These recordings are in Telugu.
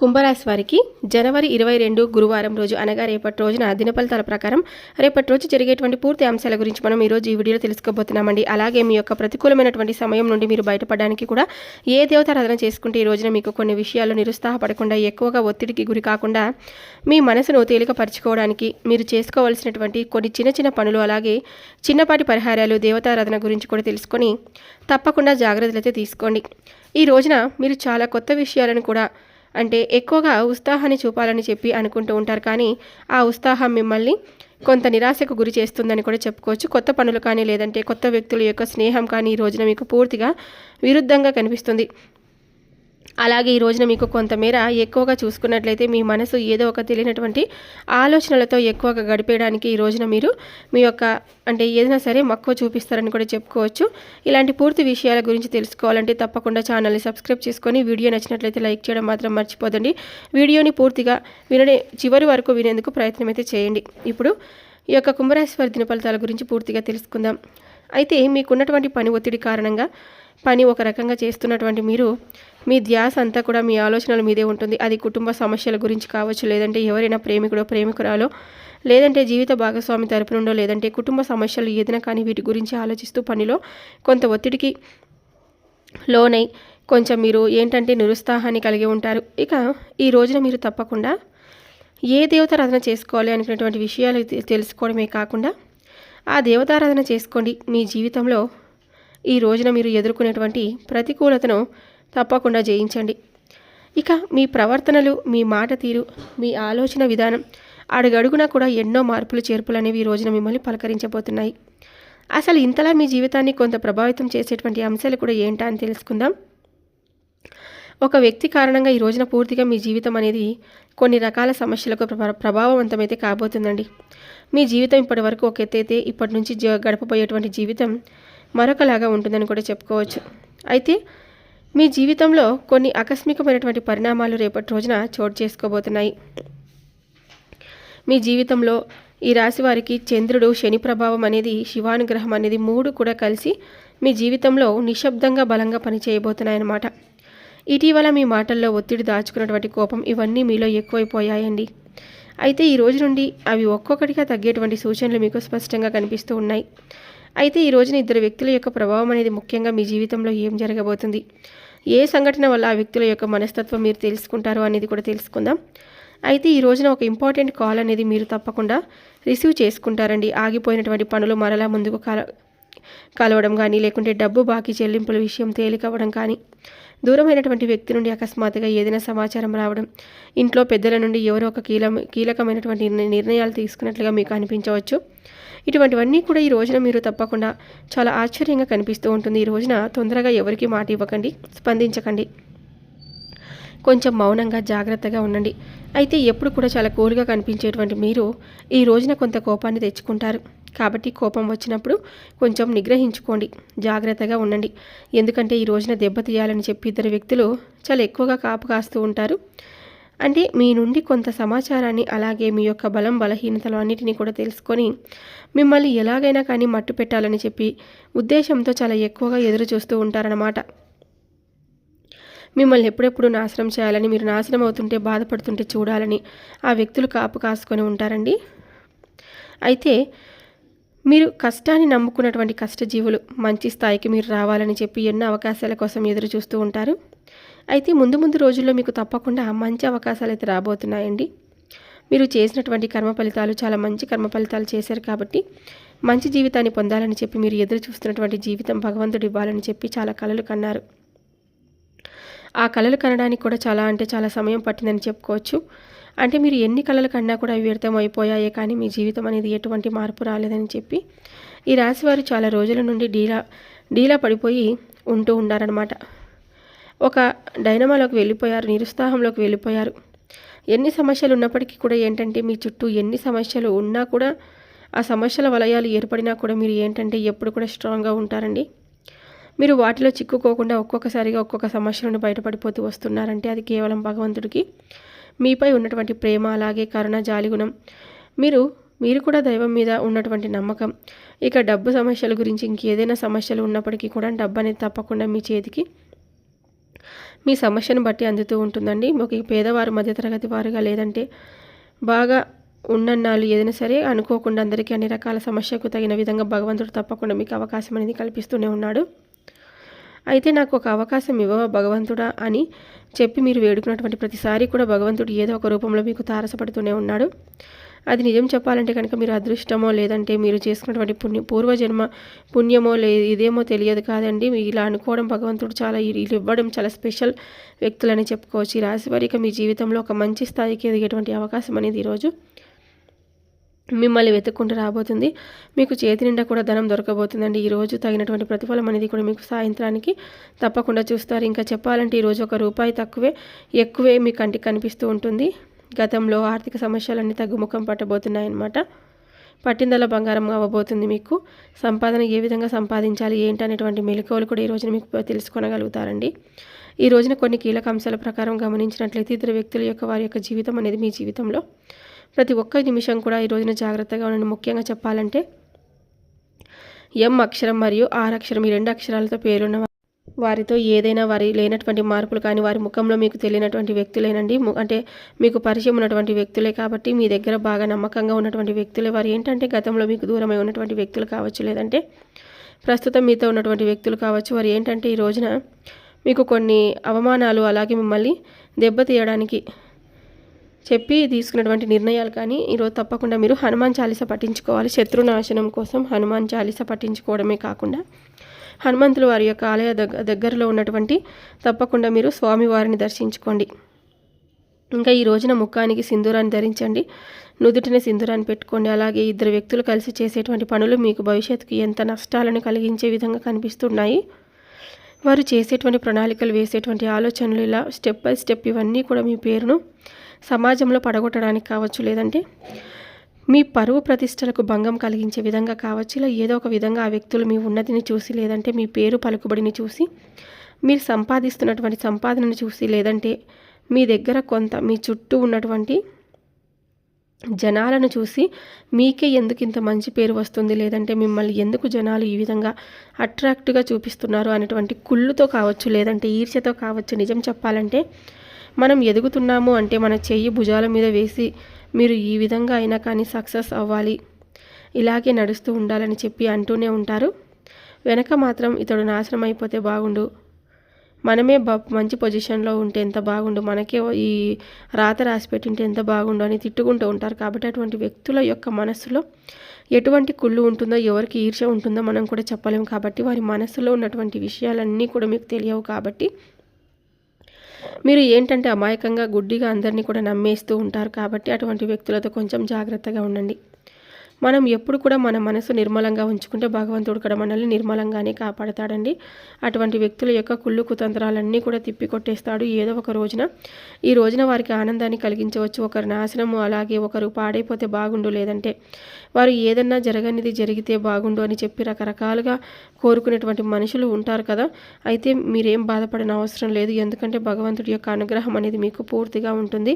కుంభరాశి వారికి జనవరి ఇరవై రెండు గురువారం రోజు అనగా రేపటి రోజున దినఫలితాల ప్రకారం రేపటి రోజు జరిగేటువంటి పూర్తి అంశాల గురించి మనం ఈరోజు ఈ వీడియోలో తెలుసుకోబోతున్నామండి. అలాగే మీ యొక్క ప్రతికూలమైనటువంటి సమయం నుండి మీరు బయటపడడానికి కూడా ఏ దేవతారాధన చేసుకుంటే ఈ రోజున మీకు కొన్ని విషయాలు నిరుత్సాహపడకుండా ఎక్కువగా ఒత్తిడికి గురి కాకుండా మీ మనసును తేలికపరచుకోవడానికి మీరు చేసుకోవాల్సినటువంటి కొన్ని చిన్న చిన్న పనులు అలాగే చిన్నపాటి పరిహారాలు దేవతారాధన గురించి కూడా తెలుసుకొని తప్పకుండా జాగ్రత్తలు అయితే తీసుకోండి. ఈ రోజున మీరు చాలా కొత్త విషయాలను కూడా అంటే ఎక్కువగా ఉత్సాహాన్ని చూపాలని చెప్పి అనుకుంటూ ఉంటారు. కానీ ఆ ఉత్సాహం మిమ్మల్ని కొంత నిరాశకు గురి చేస్తుందని కూడా చెప్పుకోవచ్చు. కొత్త పనులు కానీ లేదంటే కొత్త వ్యక్తుల యొక్క స్నేహం కానీ ఈ రోజున మీకు పూర్తిగా విరుద్ధంగా కనిపిస్తుంది. అలాగే ఈ రోజున మీకు కొంతమేర ఎక్కువగా చూసుకున్నట్లయితే మీ మనసు ఏదో ఒక తెలియనటువంటి ఆలోచనలతో ఎక్కువగా గడిపేయడానికి ఈ రోజున మీరు మీ యొక్క అంటే ఏదైనా సరే మక్కువ చూపిస్తారని కూడా చెప్పుకోవచ్చు. ఇలాంటి పూర్తి విషయాల గురించి తెలుసుకోవాలంటే తప్పకుండా ఛానల్ని సబ్స్క్రైబ్ చేసుకొని వీడియో నచ్చినట్లయితే లైక్ చేయడం మాత్రం మర్చిపోదండి. వీడియోని పూర్తిగా వినడే చివరి వరకు వినేందుకు ప్రయత్నం అయితే చేయండి. ఇప్పుడు ఈ యొక్క కుంభరాశి దినఫలితాల గురించి పూర్తిగా తెలుసుకుందాం. అయితే మీకున్నటువంటి పని ఒత్తిడి కారణంగా పని ఒక రకంగా చేస్తున్నటువంటి మీరు మీ ధ్యాస అంతా కూడా మీ ఆలోచనల మీదే ఉంటుంది. అది కుటుంబ సమస్యల గురించి కావచ్చు లేదంటే ఎవరైనా ప్రేమికుడో ప్రేమికురాలో లేదంటే జీవిత భాగస్వామి తరపు నుండో లేదంటే కుటుంబ సమస్యలు ఏదైనా కానీ వీటి గురించి ఆలోచిస్తూ పనిలో కొంత ఒత్తిడికి లోనై కొంచెం మీరు ఏంటంటే నిరుత్సాహాన్ని కలిగి ఉంటారు. ఇక ఈ రోజున మీరు తప్పకుండా ఏ దేవతారాధన చేసుకోవాలి అనుకున్నటువంటి విషయాలు తెలుసుకోవడమే కాకుండా ఆ దేవతారాధన చేసుకోండి. మీ జీవితంలో ఈ రోజున మీరు ఎదుర్కొనేటువంటి ప్రతికూలతను తప్పకుండా జయించండి. ఇక మీ ప్రవర్తనలు మీ మాట తీరు మీ ఆలోచన విధానం అడుగడుగునా కూడా ఎన్నో మార్పులు చేర్పులు అనేవి ఈ రోజున మిమ్మల్ని పలకరించబోతున్నాయి. అసలు ఇంతలా మీ జీవితాన్ని కొంత ప్రభావితం చేసేటువంటి అంశాలు కూడా ఏంటా అని తెలుసుకుందాం. ఒక వ్యక్తి కారణంగా ఈ రోజున పూర్తిగా మీ జీవితం అనేది కొన్ని రకాల సమస్యలకు ప్రభావవంతమైతే కాబోతుందండి. మీ జీవితం ఇప్పటి వరకు ఒక ఎత్తైతే ఇప్పటి నుంచి గడపబోయేటువంటి జీవితం మరొకలాగా ఉంటుందని కూడా చెప్పుకోవచ్చు. అయితే మీ జీవితంలో కొన్ని ఆకస్మికమైనటువంటి పరిణామాలు రేపటి రోజున చోటు చేసుకోబోతున్నాయి. మీ జీవితంలో ఈ రాశి వారికి చంద్రుడు శని ప్రభావం అనేది శివానుగ్రహం అనేది మూడు కూడా కలిసి మీ జీవితంలో నిశ్శబ్దంగా బలంగా పనిచేయబోతున్నాయన్నమాట. ఇటీవల మీ మాటల్లో ఒత్తిడి దాచుకున్నటువంటి కోపం ఇవన్నీ మీలో ఎక్కువైపోయాయండి. అయితే ఈ రోజు నుండి అవి ఒక్కొక్కటిగా తగ్గేటువంటి సూచనలు మీకు స్పష్టంగా కనిపిస్తూ ఉన్నాయి. అయితే ఈ రోజున ఇద్దరు వ్యక్తుల యొక్క ప్రభావం అనేది ముఖ్యంగా మీ జీవితంలో ఏం జరగబోతుంది? ఏ సంఘటన వల్ల ఆ వ్యక్తుల యొక్క మనస్తత్వం మీరు తెలుసుకుంటారో అనేది కూడా తెలుసుకుందాం. అయితే ఈ రోజున ఒక ఇంపార్టెంట్ కాల్ అనేది మీరు తప్పకుండా రిసీవ్ చేసుకుంటారండి. ఆగిపోయినటువంటి పనులు మరలా ముందుకు కల కలవడం కానీ లేకుంటే డబ్బు బాకీ చెల్లింపుల విషయం తేలికవ్వడం కానీ దూరమైనటువంటి వ్యక్తి నుండి అకస్మాత్తుగా ఏదైనా సమాచారం రావడం ఇంట్లో పెద్దల నుండి ఎవరో ఒక కీల కీలకమైనటువంటి నిర్ణయాలు తీసుకున్నట్లుగా మీకు అనిపించవచ్చు. ఇటువంటివన్నీ కూడా ఈ రోజున మీరు తప్పకుండా చాలా ఆశ్చర్యంగా కనిపిస్తూ ఉంటుంది. ఈ రోజున తొందరగా ఎవరికి మాట ఇవ్వకండి స్పందించకండి. కొంచెం మౌనంగా జాగ్రత్తగా ఉండండి. అయితే ఎప్పుడు కూడా చాలా కూల్గా కనిపించేటువంటి మీరు ఈ రోజున కొంత కోపాన్ని తెచ్చుకుంటారు. కాబట్టి కోపం వచ్చినప్పుడు కొంచెం నిగ్రహించుకోండి జాగ్రత్తగా ఉండండి. ఎందుకంటే ఈ రోజున దెబ్బతీయాలని చెప్పి ఇద్దరు వ్యక్తులు చాలా ఎక్కువగా కాపు కాస్తూ ఉంటారు. అంటే మీ నుండి కొంత సమాచారాన్ని అలాగే మీ యొక్క బలం బలహీనతలు అన్నిటినీ కూడా తెలుసుకొని మిమ్మల్ని ఎలాగైనా కానీ మట్టు పెట్టాలని చెప్పి ఉద్దేశంతో చాలా ఎక్కువగా ఎదురు చూస్తూ ఉంటారన్నమాట. మిమ్మల్ని ఎప్పుడెప్పుడు నాశనం చేయాలని మీరు నాశనం అవుతుంటే బాధపడుతుంటే చూడాలని ఆ వ్యక్తులు కాపు కాసుకొని ఉంటారండి. అయితే మీరు కష్టాన్ని నమ్ముకున్నటువంటి కష్టజీవులు మంచి స్థాయికి మీరు రావాలని చెప్పి ఎన్నో అవకాశాల కోసం ఎదురు చూస్తూ ఉంటారు. అయితే ముందు ముందు రోజుల్లో మీకు తప్పకుండా మంచి అవకాశాలు అయితే రాబోతున్నాయండి. మీరు చేసినటువంటి కర్మ ఫలితాలు చాలా మంచి కర్మ ఫలితాలు చేశారు కాబట్టి మంచి జీవితాన్ని పొందాలని చెప్పి మీరు ఎదురు చూస్తున్నటువంటి జీవితం భగవంతుడు ఇవ్వాలని చెప్పి చాలా కళలు కన్నారు. ఆ కళలు కనడానికి కూడా చాలా అంటే చాలా సమయం పట్టిందని చెప్పుకోవచ్చు. అంటే మీరు ఎన్ని కళలు కన్నా కూడా అవి వ్యర్థం అయిపోయాయే కానీ మీ జీవితం అనేది ఎటువంటి మార్పు రాలేదని చెప్పి ఈ రాశివారు చాలా రోజుల నుండి డీలా డీలా పడిపోయి ఉంటూ ఉన్నారనమాట ఒక డైనమాలోకి వెళ్ళిపోయారు నిరుత్సాహంలోకి వెళ్ళిపోయారు. ఎన్ని సమస్యలు ఉన్నప్పటికీ కూడా ఏంటంటే మీ చుట్టూ ఎన్ని సమస్యలు ఉన్నా కూడా ఆ సమస్యల వలయాలు ఏర్పడినా కూడా మీరు ఏంటంటే ఎప్పుడు కూడా స్ట్రాంగ్గా ఉంటారండి. మీరు వాటిలో చిక్కుకోకుండా ఒక్కొక్కసారిగా ఒక్కొక్క సమస్య నుండి బయటపడిపోతూ వస్తున్నారంటే అది కేవలం భగవంతుడికి మీపై ఉన్నటువంటి ప్రేమ అలాగే కరుణ జాలిగుణం మీరు మీరు కూడా దైవం మీద ఉన్నటువంటి నమ్మకం ఇక డబ్బు సమస్యల గురించి ఇంకేదైనా సమస్యలు ఉన్నప్పటికీ కూడా డబ్బు అనేది తప్పకుండా మీ చేతికి మీ సమస్యను బట్టి అందుతూ ఉంటుందండి. ఒక పేదవారు మధ్యతరగతి వారుగా లేదంటే బాగా ఉన్నన్నాళ్ళు ఏదైనా సరే అనుకోకుండా అందరికీ అన్ని రకాల సమస్యకు తగిన విధంగా భగవంతుడు తప్పకుండా మీకు అవకాశం అనేది కల్పిస్తూనే ఉన్నాడు. అయితే నాకు ఒక అవకాశం ఇవ్వవా భగవంతుడా అని చెప్పి మీరు వేడుకున్నటువంటి ప్రతిసారి కూడా భగవంతుడు ఏదో ఒక రూపంలో మీకు తారసపడుతూనే ఉన్నాడు. అది నిజం చెప్పాలంటే కనుక మీరు అదృష్టమో లేదంటే మీరు చేసుకున్నటువంటి పుణ్య పూర్వజన్మ పుణ్యమో లే ఇదేమో తెలియదు కాదండి. ఇలా అనుకోవడం భగవంతుడు చాలా వీళ్ళు ఇవ్వడం చాలా స్పెషల్ వ్యక్తులని చెప్పుకోవచ్చు. ఈ రాశి వారిక మీ జీవితంలో ఒక మంచి స్థాయికి ఎదిగేటువంటి అవకాశం అనేది ఈరోజు మిమ్మల్ని వెతుక్కుంటూ రాబోతుంది. మీకు చేతి నిండా కూడా ధనం దొరకబోతుందండి. ఈరోజు తగినటువంటి ప్రతిఫలం అనేది కూడా మీకు సాయంత్రానికి తప్పకుండా చూస్తారు. ఇంకా చెప్పాలంటే ఈరోజు ఒక రూపాయి తక్కువే ఎక్కువే మీ కంటికి కనిపిస్తూ ఉంటుంది. గతంలో ఆర్థిక సమస్యలన్నీ తగ్గుముఖం పట్టబోతున్నాయన్నమాట. పట్టిందల బంగారం అవ్వబోతుంది మీకు. సంపాదన ఏ విధంగా సంపాదించాలి ఏంటి అనేటువంటి మెలకువలు కూడా ఈ రోజున మీకు తెలుసుకొనగలుగుతారండి. ఈ రోజున కొన్ని కీలక అంశాల ప్రకారం గమనించినట్లయితే ఇతర వ్యక్తుల యొక్క వారి యొక్క జీవితం అనేది మీ జీవితంలో. ప్రతి ఒక్క నిమిషం కూడా ఈ రోజున జాగ్రత్తగా ఉండండి. ముఖ్యంగా చెప్పాలంటే ఎం అక్షరం మరియు ఆర్ అక్షరం ఈ రెండు అక్షరాలతో పేరున్న వారితో ఏదైనా వారి లేనటువంటి మార్పులు కానీ వారి ముఖంలో మీకు తెలియనటువంటి వ్యక్తులేనండి. అంటే మీకు పరిచయం ఉన్నటువంటి వ్యక్తులే కాబట్టి మీ దగ్గర బాగా నమ్మకంగా ఉన్నటువంటి వ్యక్తులే. వారు ఏంటంటే గతంలో మీకు దూరమై ఉన్నటువంటి వ్యక్తులు కావచ్చు లేదంటే ప్రస్తుతం మీతో ఉన్నటువంటి వ్యక్తులు కావచ్చు. వారు ఏంటంటే ఈ రోజున మీకు కొన్ని అవమానాలు అలాగే మిమ్మల్ని దెబ్బతీయడానికి చెప్పి తీసుకున్నటువంటి నిర్ణయాలు కానీ ఈరోజు తప్పకుండా మీరు హనుమాన్ చాలీస పట్టించుకోవాలి శత్రునాశనం కోసం హనుమాన్ చాలీస పట్టించుకోవడమే కాకుండా హనుమంతులు వారి యొక్క ఆలయ దగ్గ దగ్గరలో ఉన్నటువంటి తప్పకుండా మీరు స్వామివారిని దర్శించుకోండి. ఇంకా ఈ రోజున ముఖానికి సింధూరాన్ని ధరించండి. నుదుటిన సింధూరాన్ని పెట్టుకోండి. అలాగే ఇద్దరు వ్యక్తులు కలిసి చేసేటువంటి పనులు మీకు భవిష్యత్తుకి ఎంత నష్టాలను కలిగించే విధంగా కనిపిస్తున్నాయి. వారు చేసేటువంటి ప్రణాళికలు వేసేటువంటి ఆలోచనలు ఇలా స్టెప్ బై స్టెప్ ఇవన్నీ కూడా మీ పేరును సమాజంలో పడగొట్టడానికి కావచ్చు లేదంటే మీ పరువు ప్రతిష్టలకు భంగం కలిగించే విధంగా కావచ్చు ఇలా ఏదో ఒక విధంగా ఆ వ్యక్తులు మీ ఉన్నతిని చూసి లేదంటే మీ పేరు పలుకుబడిని చూసి మీరు సంపాదిస్తున్నటువంటి సంపాదనను చూసి లేదంటే మీ దగ్గర కొంత మీ చుట్టూ ఉన్నటువంటి జనాలను చూసి మీకే ఎందుకు ఇంత మంచి పేరు వస్తుంది లేదంటే మిమ్మల్ని ఎందుకు జనాలు ఈ విధంగా అట్రాక్ట్గా చూపిస్తున్నారు అనేటువంటి కుళ్ళుతో కావచ్చు లేదంటే ఈర్ష్యతో కావచ్చు నిజం చెప్పాలంటే మనం ఎదుగుతున్నాము అంటే మన చెయ్యి భుజాల మీద వేసి మీరు ఈ విధంగా అయినా కానీ సక్సెస్ అవ్వాలి. ఇలాగే నడుస్తూ ఉండాలని చెప్పి అంటూనే ఉంటారు. వెనక మాత్రం ఇతడు నాశనం అయిపోతే బాగుండు. మనమే బ మంచి పొజిషన్లో ఉంటే ఎంత బాగుండు మనకే ఈ రాత రాసి పెట్టింటే ఎంత బాగుండు అని తిట్టుకుంటూ ఉంటారు. కాబట్టి అటువంటి వ్యక్తుల యొక్క మనస్సులో ఎటువంటి కుళ్ళు ఉంటుందో ఎవరికి ఈర్ష ఉంటుందో మనం కూడా చెప్పలేము. కాబట్టి వారి మనస్సులో ఉన్నటువంటి విషయాలన్నీ కూడా మీకు తెలియవు కాబట్టి మీరు ఏంటంటే అమాయకంగా గుడ్డిగా అందరినీ కూడా నమ్మేస్తూ ఉంటారు కాబట్టి అటువంటి వ్యక్తులతో కొంచెం జాగ్రత్తగా ఉండండి. మనం ఎప్పుడు కూడా మన మనసు నిర్మలంగా ఉంచుకుంటే భగవంతుడు కూడా మనల్ని నిర్మలంగానే కాపాడతాడండి. అటువంటి వ్యక్తుల యొక్క కుళ్ళు కుతంత్రాలన్నీ కూడా తిప్పికొట్టేస్తాడు. ఏదో ఒక రోజున ఈ రోజున వారికి ఆనందాన్ని కలిగించవచ్చు. ఒకరి నాశనము అలాగే ఒకరు పాడైపోతే బాగుండు లేదంటే వారు ఏదన్నా జరగనిది జరిగితే బాగుండు అని చెప్పి రకరకాలుగా కోరుకునేటువంటి మనుషులు ఉంటారు కదా. అయితే మీరేం బాధపడిన అవసరం లేదు. ఎందుకంటే భగవంతుడి యొక్క అనుగ్రహం అనేది మీకు పూర్తిగా ఉంటుంది.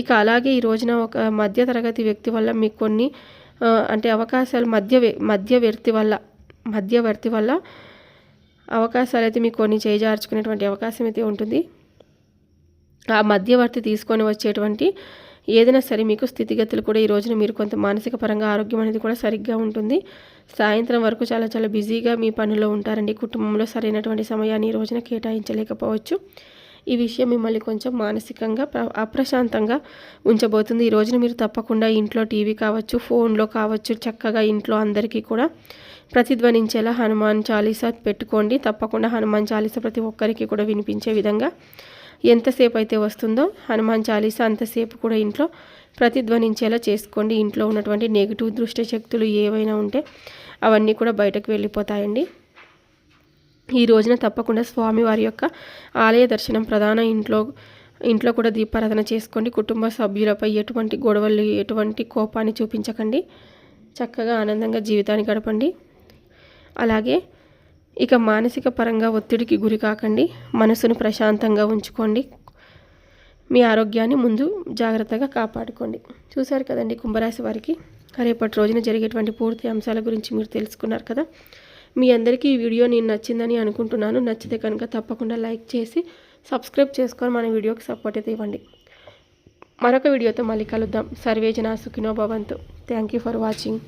ఇక అలాగే ఈ రోజున ఒక మధ్య తరగతి వ్యక్తి వల్ల మీకు కొన్ని అంటే అవకాశాలు మధ్య మధ్యవర్తి వల్ల మధ్యవర్తి వల్ల అవకాశాలు అయితే మీకు కొన్ని చేజార్చుకునేటువంటి అవకాశం అయితే ఉంటుంది. ఆ మధ్యవర్తి తీసుకొని వచ్చేటువంటి ఏదైనా సరే మీకు స్థితిగతులు కూడా ఈ రోజున మీరు కొంత మానసిక పరంగా ఆరోగ్యం అనేది కూడా సరిగ్గా ఉంటుంది. సాయంత్రం వరకు చాలా చాలా బిజీగా మీ పనిలో ఉంటారండి. కుటుంబంలో సరైనటువంటి సమయాన్ని ఈ రోజున కేటాయించలేకపోవచ్చు. ఈ విషయం మిమ్మల్ని కొంచెం మానసికంగా అప్రశాంతంగా ఉంచబోతుంది. ఈ రోజున మీరు తప్పకుండా ఇంట్లో టీవీ కావచ్చు ఫోన్లో కావచ్చు చక్కగా ఇంట్లో అందరికీ కూడా ప్రతిధ్వనించేలా హనుమాన్ చాలీసా పెట్టుకోండి. తప్పకుండా హనుమాన్ చాలీసా ప్రతి ఒక్కరికి కూడా వినిపించే విధంగా ఎంతసేపు అయితే వస్తుందో హనుమాన్ చాలీసా అంతసేపు కూడా ఇంట్లో ప్రతిధ్వనించేలా చేసుకోండి. ఇంట్లో ఉన్నటువంటి నెగిటివ్ దృష్టి శక్తులు ఏవైనా ఉంటే అవన్నీ కూడా బయటకు వెళ్ళిపోతాయండి. ఈ రోజున తప్పకుండా స్వామివారి యొక్క ఆలయ దర్శనం ప్రధాన ఇంట్లో ఇంట్లో కూడా దీపారాధన చేసుకోండి. కుటుంబ సభ్యులపై ఎటువంటి గొడవలు ఎటువంటి కోపాన్ని చూపించకండి. చక్కగా ఆనందంగా జీవితాన్ని గడపండి. అలాగే ఇక మానసిక పరంగా ఒత్తిడికి గురి కాకండి. మనసును ప్రశాంతంగా ఉంచుకోండి. మీ ఆరోగ్యాన్ని ముందు జాగ్రత్తగా కాపాడుకోండి. చూశారు కదండి కుంభరాశి వారికి. రేపటి రోజున జరిగేటువంటి పూర్తి అంశాల గురించి మీరు తెలుసుకున్నారు కదా. మీ అందరికీ ఈ వీడియో నేను నచ్చిందని అనుకుంటున్నాను. నచ్చితే కనుక తప్పకుండా లైక్ చేసి సబ్స్క్రైబ్ చేసుకొని మన వీడియోకి సపోర్ట్ అయితే ఇవ్వండి. మరొక వీడియోతో మళ్ళీ కలుద్దాం. సర్వేజన సుఖినో భవంతు. Thank you for watching